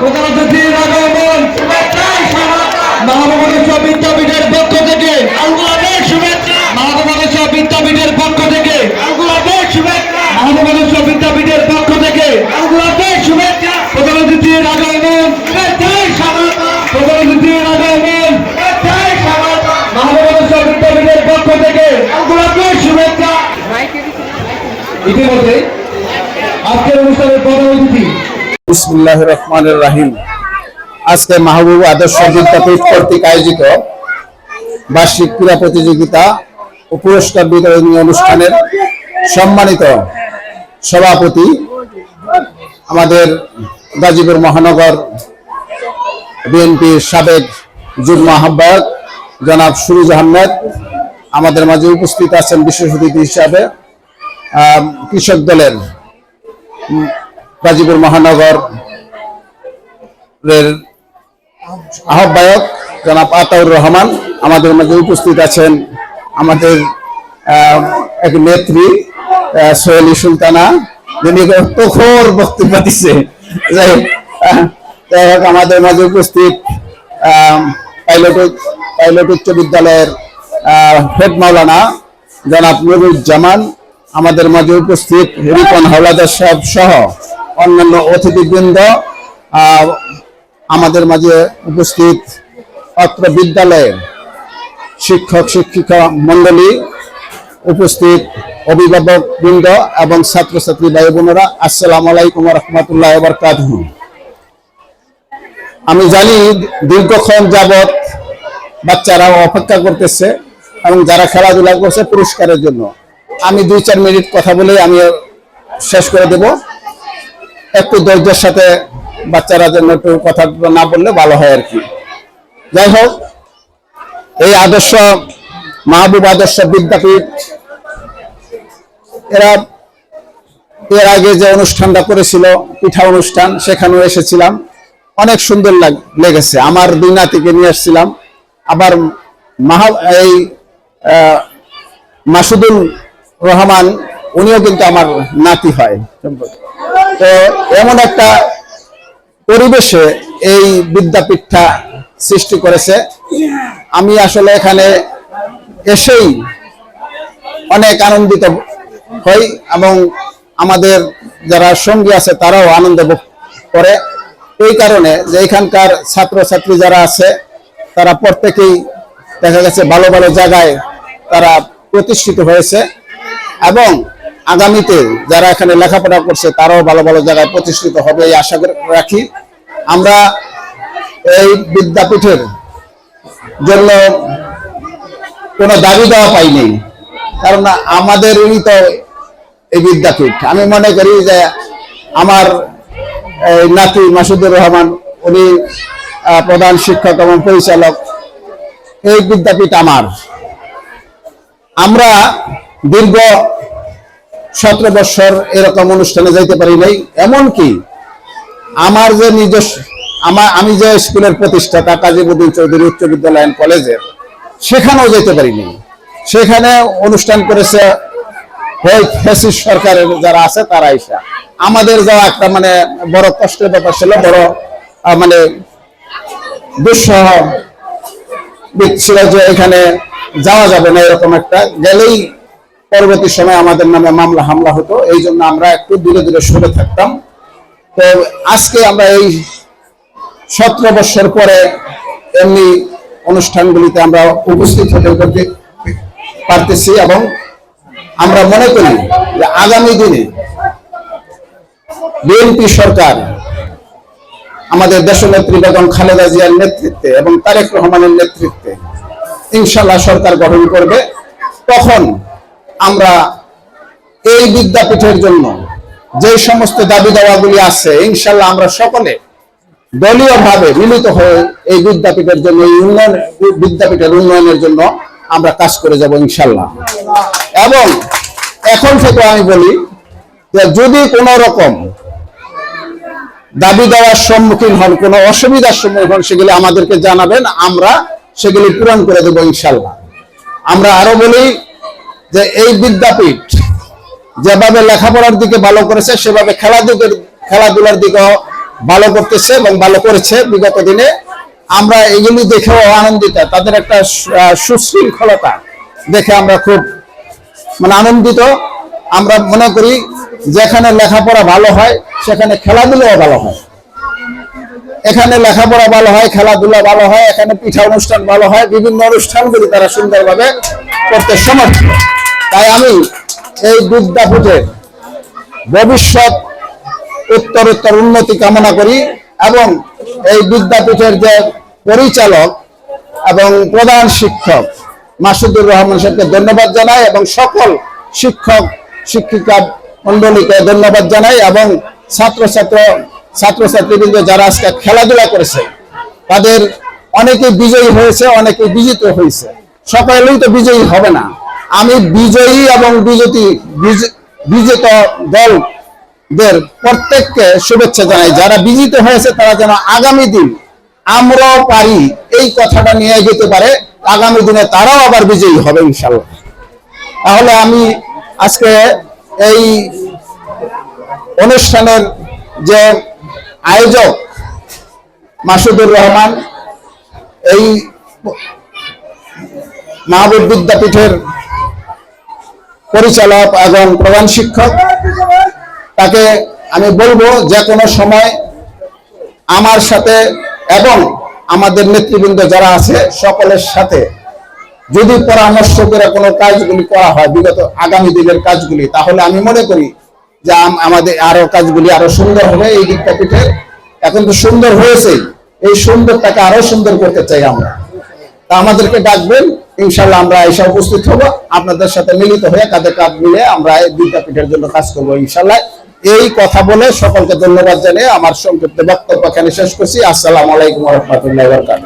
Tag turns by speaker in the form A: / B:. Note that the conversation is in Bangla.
A: প্রধান অতিথি রাজভবন মহানগর বিদ্যাপীঠের পক্ষ ইতিমধ্যে আজকের অনুষ্ঠানের প্রধান অতিথি।
B: বিসমুল্লাহ রহমান রাহিম। আজকে মাহবুব আদর্শ বিদ্যাপীঠ কর্তৃক আয়োজিত বার্ষিক ক্রীড়া প্রতিযোগিতা ও পুরস্কার বিতরণী অনুষ্ঠানের সম্মানিত সভাপতি আমাদের গাজীপুর মহানগর বিএনপির সাবেক যুগ্ম আহ্বায়ক জনাব সুরুজ আহমেদ। আমাদের মাঝে উপস্থিত আছেন বিশেষ অতিথি হিসাবে কৃষক দলের গাজীপুর মহানগর আহ্বায়ক জনাব আতাউর রহমান আমাদের মাঝে উপস্থিত আছেন। আমাদের এক নেত্রী সোহেলি সুলতানা যিনি প্রখর বক্তব্য দিচ্ছে যাই হোক, আমাদের মাঝে উপস্থিত পাইলট পাইলট উচ্চ বিদ্যালয়ের হেড মাওলানা জনাব নুরুজ্জামান আমাদের মাঝে উপস্থিত রিপন, হাওলাদার সাহেব সহ অন্যান্য অতিথিবৃন্দ আমাদের মাঝে উপস্থিত অত্র বিদ্যালয়ের শিক্ষক, শিক্ষিকা মণ্ডলী উপস্থিত অভিভাবক বৃন্দ এবং ছাত্রছাত্রী ভাই বোনেরা, আসসালামু আলাইকুম রহমতুল্লাহ বরকাতহ। আমি জানি দীর্ঘক্ষণ যাবত বাচ্চারা অপেক্ষা করতেছে এবং যারা খেলাধুলা করছে পুরস্কারের জন্য। আমি দুই চার মিনিট কথা বলে আমি শেষ করে দেব। একটু ধৈর্যের সাথে বাচ্চারা যেন একটু কথা না বললে ভালো হয় আর কি। যাই হোক, এই আদর্শ মাহবুব আদর্শ বিদ্যাপীঠ, এরা এর আগে যে অনুষ্ঠানটা করেছিল, পিঠা অনুষ্ঠান, সেখানেও এসেছিলাম। অনেক সুন্দর লাগ- লেগেছে। আমার দুই নাতিকে নিয়ে এসেছিলাম আবার মাহা এই মাসুদুল রহমান, উনিও কিন্তু আমার নাতি হয়। তো এমন একটা পরিবেশে এই বিদ্যাপীঠটা সৃষ্টি করেছে। আমি আসলে এখানে এসেই অনেক আনন্দিত হই এবং আমাদের যারা সঙ্গী আছে তারাও আনন্দ করে। এই কারণে যে এখানকার ছাত্রছাত্রী যারা আছে, তারা প্রত্যেকেই দেখা গেছে ভালো ভালো জায়গায় তারা প্রতিষ্ঠিত হয়েছে। এবং আগামীতে যারা এখানে লেখাপড়া করছে, তারাও ভালো ভালো জায়গায় প্রতিষ্ঠিত হবে এই আশা রাখি। আমরা এই বিদ্যাপীঠের জন্য কোনো দাবি দেওয়া পাইনি, কারণ আমাদেরই তো এই বিদ্যাপীঠ। আমি মনে করি যে আমার নাতি মাসুদুর রহমান, উনি প্রধান শিক্ষক এবং পরিচালক, এই বিদ্যাপীঠ আমার। আমরা দীর্ঘ সতেরো বছর এরকম অনুষ্ঠানে যাইতে পারি নাই। এমনকি আমার যে নিজস্ব আমার আমি যে স্কুলের প্রতিষ্ঠাতা কাজীবুদ্দিন চৌধুরী উচ্চ বিদ্যালয় কলেজের সেখানেও যেতে পারিনি সেখানে অনুষ্ঠান করেছে হয় সরকারের যারা আছে, তারা আইসা আমাদের যাওয়া একটা মানে বড় কষ্টের ব্যাপার ছিল, বড় মানে দুঃসহ ছিল যে এখানে যাওয়া যাবে না এরকম একটা। গেলেই পরবর্তী সময় আমাদের নামে মামলা, হামলা হতো। এই জন্য আমরা একটু দূরে দূরে সরে থাকতাম। তো আজকে আমরা এই সতেরো বছর পরে এমনি অনুষ্ঠানগুলিতে আমরা উপস্থিত হতে করতে পারতেছি এবং আমরা মনে করি যে আগামী দিনে বিএনপি সরকার আমাদের দেশনেত্রী বেগম খালেদা জিয়ার নেতৃত্বে এবং তারেক রহমানের নেতৃত্বে ইনশাল্লাহ সরকার গঠন করবে। তখন আমরা এই বিদ্যাপীঠের জন্য যে সমস্ত দাবি দাওয়াগুলি আছে ইনশাল্লাহ আমরা সকলে দলীয় ভাবে মিলিত হয়ে এই বিদ্যাপীঠের জন্য, এই উন্নয়ন, বিদ্যাপীঠের উন্নয়নের জন্য আমরা কাজ করে যাব ইনশাল্লাহ এবং এখন থেকে আমি বলি যে যদি কোনো রকম দাবি দেওয়ার সম্মুখীন হন, কোনো অসুবিধার সম্মুখীন হন, সেগুলি আমাদেরকে জানাবেন, আমরা সেগুলি পূরণ করে দেবো ইনশাল্লাহ আমরা আরও বলি যে এই বিদ্যাপীঠ যেভাবে লেখাপড়ার দিকে ভালো করেছে, সেভাবে খেলা দিকের খেলাধুলার দিকেও ভালো করতেছে এবং ভালো করেছে বিগত দিনে। আমরা এগুলি দেখেও আনন্দিত। তাদের একটা সুশৃঙ্খলতা দেখে আমরা খুব মানে আনন্দিত। আমরা মনে করি যেখানে লেখাপড়া ভালো হয়, সেখানে খেলাধুলাও ভালো হয়। এখানে লেখাপড়া ভালো হয়, খেলাধুলা ভালো হয়, এখানে পিঠা অনুষ্ঠান ভালো হয়, বিভিন্ন অনুষ্ঠানগুলি তারা সুন্দরভাবে করতে সমর্থ। তাই আমি এই বিদ্যাপীঠের ভবিষ্যৎ উত্তর উত্তর উন্নতি কামনা করি এবং এই বিদ্যাপীঠের যে পরিচালক এবং প্রধান শিক্ষক মাসুদুর রহমান সাহেবকে ধন্যবাদ জানাই এবং সকল শিক্ষক, শিক্ষিকা মন্ডলীকে ধন্যবাদ জানাই এবং ছাত্রছাত্র ছাত্রছাত্রীবৃন্দ যারা আজকে খেলাধুলা করেছে, তাদের অনেকে বিজয়ী হয়েছে, অনেকে বিজিত হয়েছে। সকলেই তো বিজয়ী হবে না। আমি বিজয়ী এবং বিজেতি বিজ- বিজেত দলদের প্রত্যেককে শুভেচ্ছা জানাই। যারা বিজিত হয়েছে, তারা যেন আগামী দিন আমরাও পারি এই কথাটা নিয়ে যেতে পারে। আগামী দিনে তারাও আবার বিজয়ী হবে ইনশাল্লাহ তাহলে আমি আজকে এই অনুষ্ঠানের যে আয়োজক মাসুদুর রহমান, এই মাহবুব বিদ্যাপীঠের পরিচালক এবং প্রধান শিক্ষক। তাকে আমি বলব যে কোনো সময় আমার সাথে এবং আমাদের নেতৃবৃন্দ যারা আছে, সকলের সাথে যদি পরামর্শ করে কোনো কাজগুলি করা হয়, বিগত আগামী দিনের কাজগুলি, তাহলে আমি মনে করি যে আমাদের আরও কাজগুলি আরও সুন্দর হবে, এই বিদ্যাপীঠে এখন তো সুন্দর হয়েছে এই সুন্দরটাকে আরও সুন্দর করতে চাই আমরা। তা আমাদেরকে ডাকবেন ইনশাল্লাহ আমরা এসে উপস্থিত হব। আপনাদের সাথে মিলিত হয়ে কাঁধে কাঁধ মিলে আমরা এই বিদ্যাপীঠের জন্য কাজ করব ইনশাল্লাহ এই কথা বলে সকলকে ধন্যবাদ জানিয়ে আমার সংক্ষিপ্ত বক্তব্য এখানে শেষ করছি। আসসালামু আলাইকুম রহমতুল্লাহ বরকাত